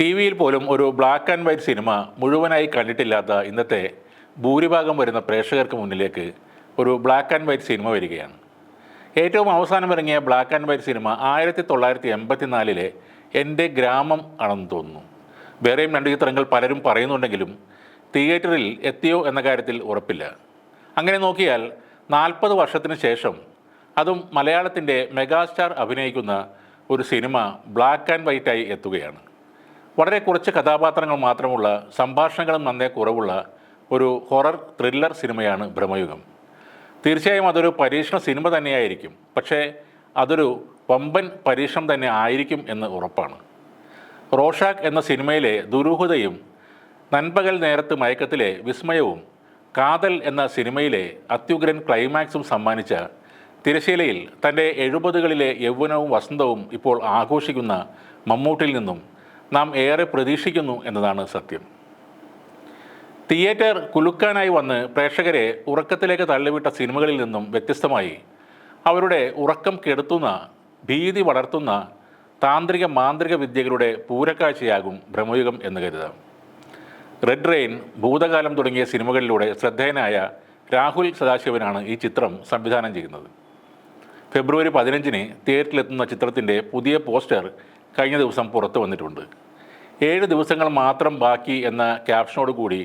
T വിയിൽ പോലും ഒരു ബ്ലാക്ക് ആൻഡ് വൈറ്റ് സിനിമ മുഴുവനായി കണ്ടിട്ടില്ലാത്ത ഇന്നത്തെ ഭൂരിഭാഗം വരുന്ന പ്രേക്ഷകർക്ക് മുന്നിലേക്ക് ഒരു ബ്ലാക്ക് ആൻഡ് വൈറ്റ് സിനിമ വരികയാണ്. ഏറ്റവും അവസാനം ഇറങ്ങിയ ബ്ലാക്ക് ആൻഡ് വൈറ്റ് സിനിമ ആയിരത്തി തൊള്ളായിരത്തി എൺപത്തിനാലിലെ എന്റെ ഗ്രാമം ആണെന്ന് തോന്നുന്നു. വേറെയും രണ്ട് ചിത്രങ്ങൾ പലരും പറയുന്നുണ്ടെങ്കിലും തിയേറ്ററിൽ എത്തിയോ എന്ന കാര്യത്തിൽ ഉറപ്പില്ല. അങ്ങനെ നോക്കിയാൽ നാൽപ്പത് വർഷത്തിന് ശേഷം അതും മലയാളത്തിന്റെ മെഗാസ്റ്റാർ അഭിനയിക്കുന്ന ഒരു സിനിമ ബ്ലാക്ക് ആൻഡ് വൈറ്റായി എത്തുകയാണ്. വളരെ കുറച്ച് കഥാപാത്രങ്ങൾ മാത്രമുള്ള സംഭാഷണങ്ങളും നന്നേ കുറവുള്ള ഒരു ഹൊറർ ത്രില്ലർ സിനിമയാണ് ഭ്രമയുഗം തീർച്ചയായും അതൊരു പരീക്ഷണ സിനിമ തന്നെയായിരിക്കും പക്ഷേ അതൊരു വമ്പൻ പരീക്ഷണം തന്നെ ആയിരിക്കും എന്ന് ഉറപ്പാണ്. റോഷാക്ക് എന്ന സിനിമയിലെ ദുരൂഹതയും നൻപകൽ നേരത്ത് മയക്കത്തിലെ വിസ്മയവും കാതൽ എന്ന സിനിമയിലെ അത്യുഗ്രൻ ക്ലൈമാക്സും സമ്മാനിച്ച തിരശീലയിൽ തന്റെ എഴുപതുകളിലെ യൗവനവും വസന്തവും ഇപ്പോൾ ആഘോഷിക്കുന്ന മമ്മൂട്ടിൽ നിന്നും നാം ഏറെ പ്രതീക്ഷിക്കുന്നു എന്നതാണ് സത്യം. തിയേറ്റർ കുലുക്കാനായി വന്ന് പ്രേക്ഷകരെ ഉറക്കത്തിലേക്ക് തള്ളിവിട്ട സിനിമകളിൽ നിന്നും വ്യത്യസ്തമായി അവരുടെ ഉറക്കം കെടുത്തുന്ന ഭീതി വളർത്തുന്ന താന്ത്രിക മാന്ത്രിക വിദ്യകളുടെ പൂരക്കാഴ്ചയാകും ഭ്രമയുഗം എന്ന് കരുതാം. റെഡ് റെയിൻ ഭൂതകാലം തുടങ്ങിയ സിനിമകളിലൂടെ ശ്രദ്ധേയനായ രാഹുൽ സദാശിവനാണ് ഈ ചിത്രം സംവിധാനം ചെയ്യുന്നത്. ഫെബ്രുവരി പതിനഞ്ചിന് തിയേറ്ററിലെത്തുന്ന ചിത്രത്തിന്റെ പുതിയ പോസ്റ്റർ കഴിഞ്ഞ ദിവസം പുറത്ത് വന്നിട്ടുണ്ട്. ഏഴ് ദിവസങ്ങൾ മാത്രം ബാക്കി എന്ന ക്യാപ്ഷനോട് കൂടി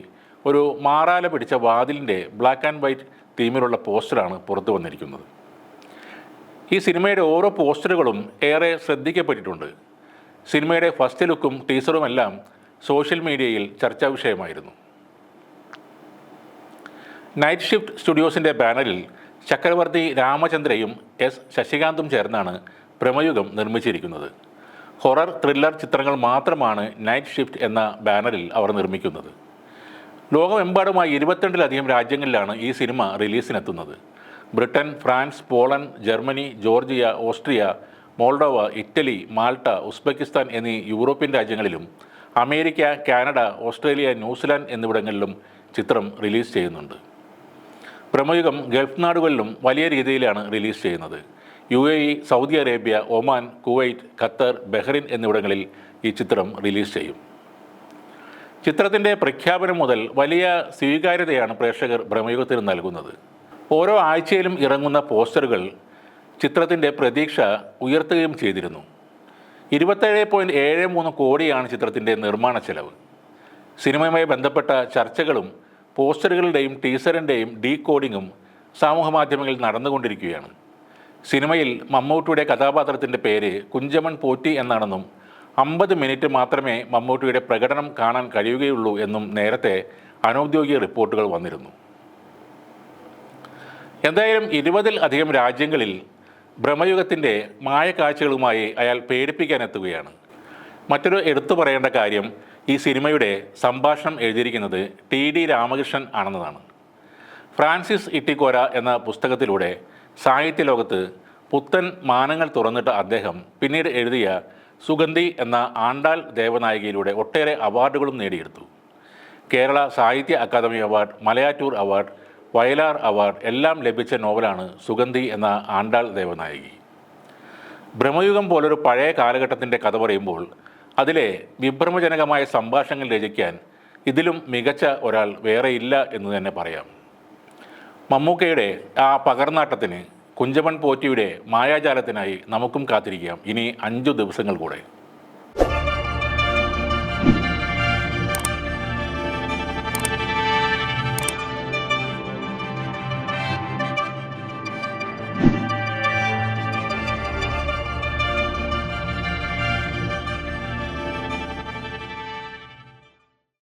ഒരു മാറാല പിടിച്ച വാതിലിന്റെ ബ്ലാക്ക് ആൻഡ് വൈറ്റ് തീമിലുള്ള പോസ്റ്ററാണ് പുറത്തു വന്നിരിക്കുന്നത്. ഈ സിനിമയുടെ ഓരോ പോസ്റ്ററുകളും ഏറെ ശ്രദ്ധിക്കപ്പെട്ടിട്ടുണ്ട്. സിനിമയുടെ ഫസ്റ്റ് ലുക്കും ടീസറുമെല്ലാം സോഷ്യൽ മീഡിയയിൽ ചർച്ചാ വിഷയമായിരുന്നു. നൈറ്റ് ഷിഫ്റ്റ് സ്റ്റുഡിയോസിന്റെ ബാനറിൽ ചക്രവർത്തി രാമചന്ദ്രയും എസ് ശശികാന്തും ചേർന്നാണ് പ്രമയുഗം നിർമ്മിച്ചിരിക്കുന്നത്. ഹൊറർ ത്രില്ലർ ചിത്രങ്ങൾ മാത്രമാണ് നൈറ്റ് ഷിഫ്റ്റ് എന്ന ബാനറിൽ അവർ നിർമ്മിക്കുന്നത്. ലോകമെമ്പാടുമായി ഇരുപത്തിരണ്ടിലധികം രാജ്യങ്ങളിലാണ് ഈ cinema റിലീസിനെത്തുന്നത്. Britain France Poland Germany Georgia Austria Moldova Italy Malta Uzbekistan എന്നീ യൂറോപ്യൻ രാജ്യങ്ങളിലും America Canada Australia New Zealand എന്നിവിടങ്ങളിലും ചിത്രം റിലീസ് ചെയ്യുന്നുണ്ട്. പ്രമുഖം ഗൾഫ് നാടുകളിലും വലിയ രീതിയിലാണ് റിലീസ് ചെയ്യുന്നത്. U A E Saudi Arabia Oman Kuwait Qatar Bahrain എന്നിവിടങ്ങളിൽ ഈ ചിത്രം റിലീസ് ചെയ്യും. ചിത്രത്തിന്റെ പ്രഖ്യാപനം മുതൽ വലിയ സ്വീകാര്യതയാണ് പ്രേക്ഷകർ ഭ്രമയുഗത്തിന് നൽകുന്നത്. ഓരോ ആഴ്ചയിലും ഇറങ്ങുന്ന പോസ്റ്ററുകൾ ചിത്രത്തിന്റെ പ്രതീക്ഷ ഉയർത്തുകയും ചെയ്തിരുന്നു. ഇരുപത്തേഴ് പോയിന്റ് ഏഴ് മൂന്ന് കോടിയാണ് ചിത്രത്തിന്റെ നിർമ്മാണ ചെലവ്. സിനിമയുമായി ബന്ധപ്പെട്ട ചർച്ചകളും പോസ്റ്ററുകളുടെയും ടീസറിന്റെയും ഡീ കോഡിങ്ങും സാമൂഹ മാധ്യമങ്ങളിൽ നടന്നുകൊണ്ടിരിക്കുകയാണ്. സിനിമയിൽ മമ്മൂട്ടിയുടെ കഥാപാത്രത്തിന്റെ പേര് കുഞ്ചമൺ പോറ്റി എന്നാണെന്നും അമ്പത് മിനിറ്റ് മാത്രമേ മമ്മൂട്ടിയുടെ പ്രകടനം കാണാൻ കഴിയുകയുള്ളൂ എന്നും നേരത്തെ അനൗദ്യോഗിക റിപ്പോർട്ടുകൾ വന്നിരുന്നു. എന്തായാലും ഇരുപതിൽ അധികം രാജ്യങ്ങളിൽ ഭ്രമയുഗത്തിന്റെ മായക്കാഴ്ചകളുമായി അയാൾ പേടിപ്പിക്കാനെത്തുകയാണ് മറ്റൊരു എടുത്തു പറയേണ്ട കാര്യം ഈ സിനിമയുടെ സംഭാഷണം എഴുതിയിരിക്കുന്നത് ടി ഡി രാമകൃഷ്ണൻ ആണെന്നതാണ്. ഫ്രാൻസിസ് ഇട്ടിക്കോര എന്ന പുസ്തകത്തിലൂടെ സാഹിത്യ ലോകത്ത് പുത്തൻ മാനങ്ങൾ തുറന്നിട്ട അദ്ദേഹം പിന്നീട് എഴുതിയ സുഗന്ധി എന്ന ആണ്ടാൾ ദേവനായികയിലൂടെ ഒട്ടേറെ അവാർഡുകളും നേടിയെടുത്തു. Kerala Sahitya Akademi award Malayattoor award Vayalar award എല്ലാം ലഭിച്ച നോവലാണ് സുഗന്ധി എന്ന ആണ്ടാൾ ദേവനായകി. ഭ്രമയുഗം പോലൊരു പഴയ കാലഘട്ടത്തിന്റെ കഥ പറയുമ്പോൾ അതിലെ വിഭ്രമജനകമായ സംഭാഷണങ്ങൾ രചിക്കാൻ ഇതിലും മികച്ച ഒരാൾ വേറെയില്ല എന്ന് തന്നെ പറയാം. മമ്മൂക്കയുടെ ആ പകർന്നാട്ടത്തിന് കുഞ്ചമൺ പോറ്റിയുടെ മായാജാലത്തിനായി നമുക്കും കാത്തിരിക്കാം. ഇനി അഞ്ചു ദിവസങ്ങൾ കൂടെ.